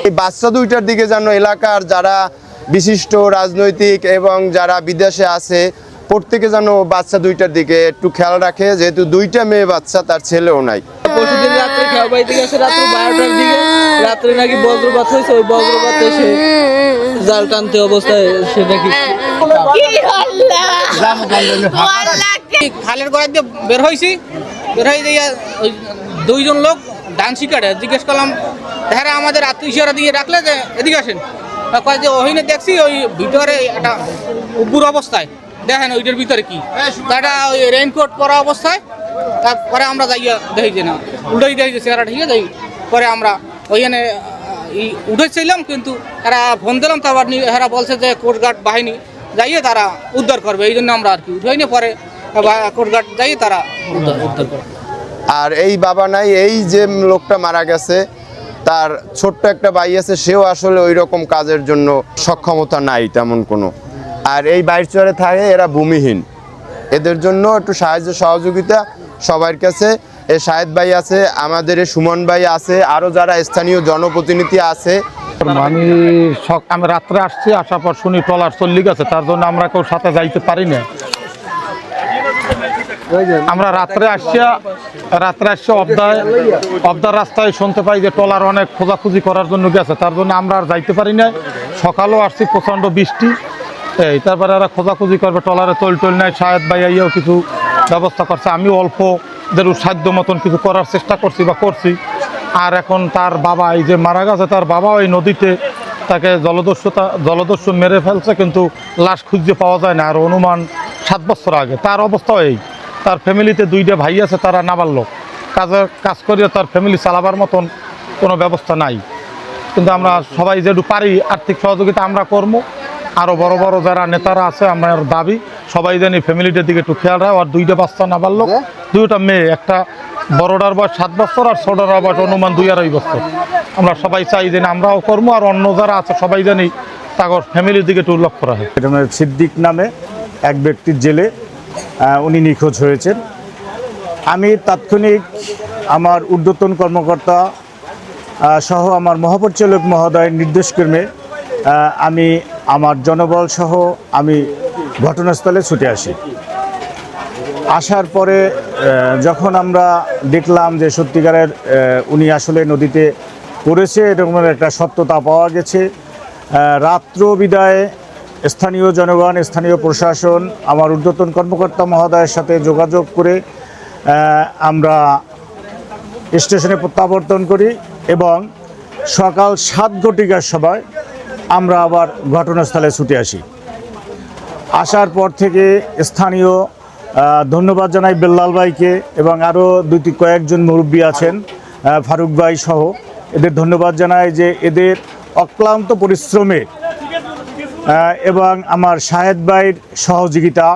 এই বাচ্চা দুইটার দিকে যেন এলাকার যারা বিশিষ্ট রাজনৈতিক এবং যারা বিদেশে আছে প্রত্যেকে যেন বাচ্চা দুইটার দিকে একটু খেয়াল রাখে যেহেতু দুইটা মেয়ে বাচ্চা তার ছেলেও নাই। পরশুদিন রাত্রে খেয়া বাড়িতে গেছে রাত্রে বারোটার দিকে রাত্রে নাকি বজ্রপাত হয়েছে ওই বজ্রপাত এসে জাল টানতে অবস্থায় সে নাকি খালের গোড়া দিয়ে বের হয়েছি বের হয়ে দিয়ে ওই দুইজন লোক ডান শিকারে। জিজ্ঞেস করলাম হ্যাঁ আমাদের আত্মীয়রা দিয়ে রাখলে যে এদিকে আসেন? কয় যে ওইখানে দেখছি ওই ভিতরে একটা উপুর অবস্থায়। দেখেন ওইটার ভিতরে কি? তাটা ওই রেইনকোট পরা অবস্থায়। তারপরে আমরা যাইয়া দেখি না উঠেই দেখি চেহারা ঠিক আছে? পরে আমরা ওইখানে উঠেছিলাম কিন্তু এরা ফোন দিলাম, তারপর এরা বলছে যে কোস্টগার্ড বাহিনী যাইয়ে তারা উদ্ধার করবে। এই জন্য আমরা আর কি উঠেই না, পরে কোস্টগার্ড যাইয়ে তারা উদ্ধার উদ্ধার করবে আর এই বাবা নাই, এই যে লোকটা মারা গেছে, তার ছোট্ট একটা ভাই আছে, সেও আসলে ওই রকম কাজের জন্য সক্ষমতা নাই তেমন কোনো। আর এই বাইর চরে থাকে, এরা ভূমিহীন। এদের জন্য একটু সাহায্য সহযোগিতা সবার কাছে। এ শাহেদ ভাই আছে, আমাদের এ সুমন ভাই আছে আরও যারা স্থানীয় জনপ্রতিনিধি আছে। আমি আমি রাত্রে আসছি, আসার পর শুনি ট্রলার চল্লি আছে তার জন্য আমরা কেউ সাথে যাইতে পারি না আমরা রাত্রে আসছিয়া রাত্রে আসছে অবদায়, অবদার রাস্তায় শুনতে পাই যে ট্রলার অনেক খোঁজাখুঁজি করার জন্য গেছে। তার জন্য আমরা আর যাইতে পারি না সকালেও আসছি, প্রচণ্ড বৃষ্টি। এই, তারপরে এরা খোঁজাখুঁজি করবে ট্রলারে তৈল টৈল নেয় শাহেদ ভাইয়াইয়াও কিছু ব্যবস্থা করছে। আমি অল্প দের সাধ্য মতন কিছু করার চেষ্টা করছি বা করছি। আর এখন তার বাবা, এই যে মারা গেছে, তার বাবা ওই নদীতে তাকে জলদস্যুতা, জলদস্যু মেরে ফেলছে, কিন্তু লাশ খুঁজে পাওয়া যায় না। আর অনুমান সাত বছর আগে। তার অবস্থাও এই। তার ফ্যামিলিতে দুইটা ভাই আছে তারা নাবার লোক কাজে কাজ করিয়ে তার ফ্যামিলি চালাবার মতন কোনো ব্যবস্থা নাই। কিন্তু আমরা সবাই যেটু পারি আর্থিক সহযোগিতা আমরা করব আরও বড় বড় যারা নেতারা আছে আমার দাবি সবাই জানি ফ্যামিলিটার দিকে একটু খেয়াল রাখো। আর দুইটা বাচ্চা নাবার লোক দুইটা মেয়ে একটা বড়টার বয়স সাত বছর আর ছোটটার বয়স অনুমান দুই আড়াই বছর। আমরা সবাই চাই যে আমরাও করব আর অন্য যারা আছে সবাই জানি তাগর ফ্যামিলির দিকে একটু লক্ষ্য রাখে। এটা মানে সিদ্দিক নামে এক ব্যক্তির জেলে উনি নিখোঁজ হয়েছেন। আমি তাৎক্ষণিক আমার ঊর্ধ্বতন কর্মকর্তা সহ আমার মহাপরিচালক মহোদয়ের নির্দেশক্রমে আমি আমার জনবল সহ আমি ঘটনাস্থলে ছুটে আসি। আসার পরে যখন আমরা দেখলাম যে সত্যিকারের উনি আসলে নদীতে পড়েছে এরকম একটা সত্যতা পাওয়া গেছে। রাত্র বিদায় স্থানীয় জনগণ, স্থানীয় প্রশাসন, আমার ঊর্ধ্বতন কর্মকর্তা মহোদয়ের সাথে যোগাযোগ করে আমরা স্টেশনে প্রত্যাবর্তন করি এবং সকাল সাত ঘটিকার সময় আমরা আবার ঘটনাস্থলে ছুটে আসি। আসার পর থেকে স্থানীয় ধন্যবাদ জানাই বেল্লাল ভাইকে এবং আরও দুটি কয়েকজন মুরব্বী আছেন ফারুক ভাই সহ। এদের ধন্যবাদ জানাই যে এদের অক্লান্ত পরিশ্রমে এবং আমার শাহেদ ভাইয়ের সহযোগিতা।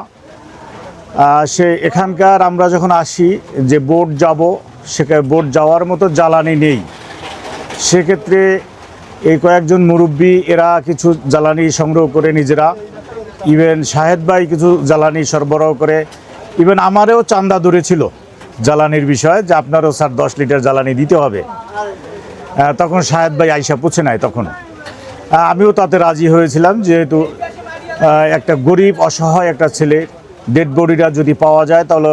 সে এখানকার, আমরা যখন আসি, যে বোট যাব সেখানে বোট যাওয়ার মতো জ্বালানি নেই। সেক্ষেত্রে এই কয়েকজন মুরব্বী, এরা কিছু জ্বালানি সংগ্রহ করে নিজেরা। ইভেন শাহেদ ভাই কিছু জ্বালানি সরবরাহ করে। ইভেন আমারও চান্দা ধরেছিল জ্বালানির বিষয়ে, যে আপনারও স্যার দশ লিটার জ্বালানি দিতে হবে। তখন শাহেদ ভাই আইসা পুছে নাই তখন। আমিও তাতে রাজি হয়েছিলাম, যেহেতু একটা গরিব, অসহায় একটা ছেলে ডেড বডিটা যদি পাওয়া যায়, তাহলে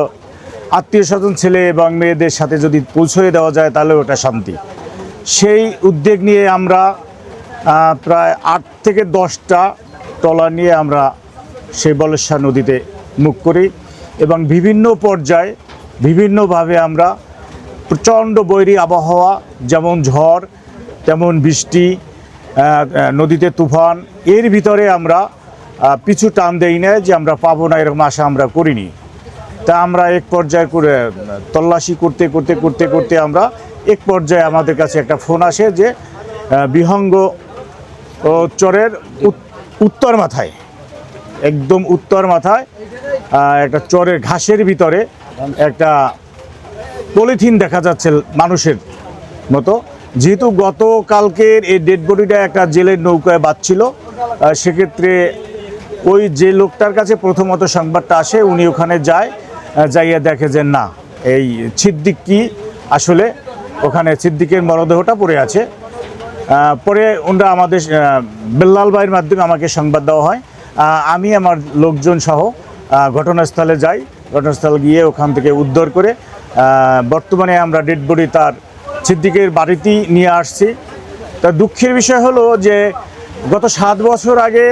আত্মীয় স্বজন ছেলে এবং মেয়েদের সাথে যদি পৌঁছয়ে দেওয়া যায়, তাহলে ওটা শান্তি। সেই উদ্যোগ নিয়ে আমরা প্রায় আট থেকে দশটা ট্রলার নিয়ে আমরা সেই বলেশ্বর নদীতে মুখ করি এবং বিভিন্ন পর্যায়ে বিভিন্নভাবে আমরা প্রচণ্ড বৈরী আবহাওয়া, যেমন ঝড়, তেমন বৃষ্টি নদীতে তুফান। এর ভিতরে আমরা পিছু টান দেই না যে আমরা পাবো না, এরকম আশা আমরা করিনি। তা আমরা এক পর্যায়ে করে তল্লাশি করতে করতে করতে করতে আমরা এক পর্যায়ে আমাদের কাছে একটা ফোন আসে যে বিহঙ্গ চরের উত্তর মাথায়, একদম উত্তর মাথায় একটা চরের ঘাসের ভিতরে একটা পলিথিন দেখা যাচ্ছে মানুষের মতো। যেহেতু গতকালকের এই ডেড বডিটা একটা জেলের নৌকায় বাঁচছিল সেক্ষেত্রে ওই যে লোকটার কাছে প্রথমত সংবাদটা আসে, উনি ওখানে যায় যাইয়া দেখে যে না, এই ছিদ্দিক কি আসলে ওখানে সিদ্দিকের মরদেহটা পড়ে আছে। পরে ওনারা আমাদের বেল্লাল ভাইয়ের মাধ্যমে আমাকে সংবাদ দেওয়া হয়। আমি, আমার লোকজন সহ ঘটনাস্থলে যাই, ঘটনাস্থল গিয়ে ওখান থেকে উদ্ধার করে বর্তমানে আমরা ডেড বডি তার সিদ্দিকের বাড়িতেই নিয়ে আসছি। তা দুঃখের বিষয় হলো যে গত সাত বছর আগে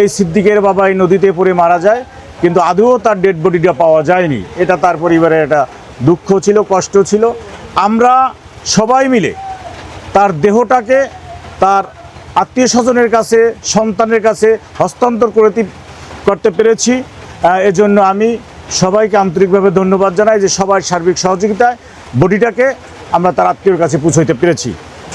এই সিদ্দিকের বাবা এই নদীতে পড়ে মারা যায়, কিন্তু আদৌ তার ডেড বডিটা পাওয়া যায়নি। এটা তার পরিবারের একটা দুঃখ ছিল, কষ্ট ছিল। আমরা সবাই মিলে তার দেহটাকে তার আত্মীয় স্বজনের কাছে, সন্তানের কাছে হস্তান্তর করে করতে পেরেছি। এজন্য আমি সবাইকে আন্তরিকভাবে ধন্যবাদ জানাই যে সবাই সার্বিক সহযোগিতায় বডিটাকে আমরা তার আত্মীয়র কাছে পৌঁছাইতে পেরেছি।